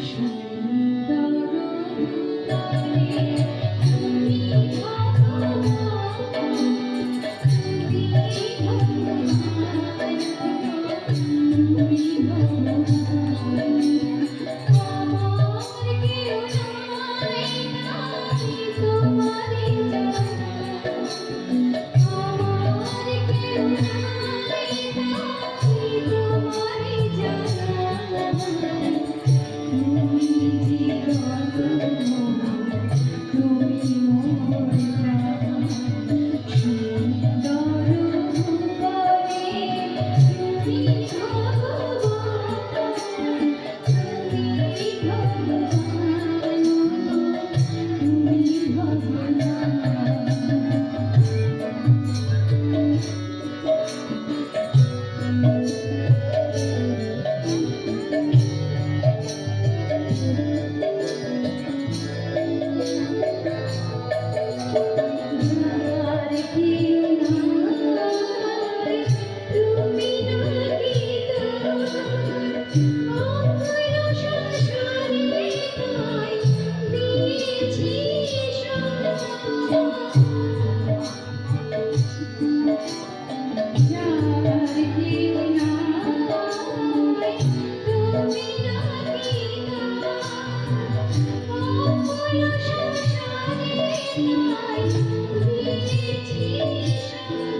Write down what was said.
Krishna. teach me.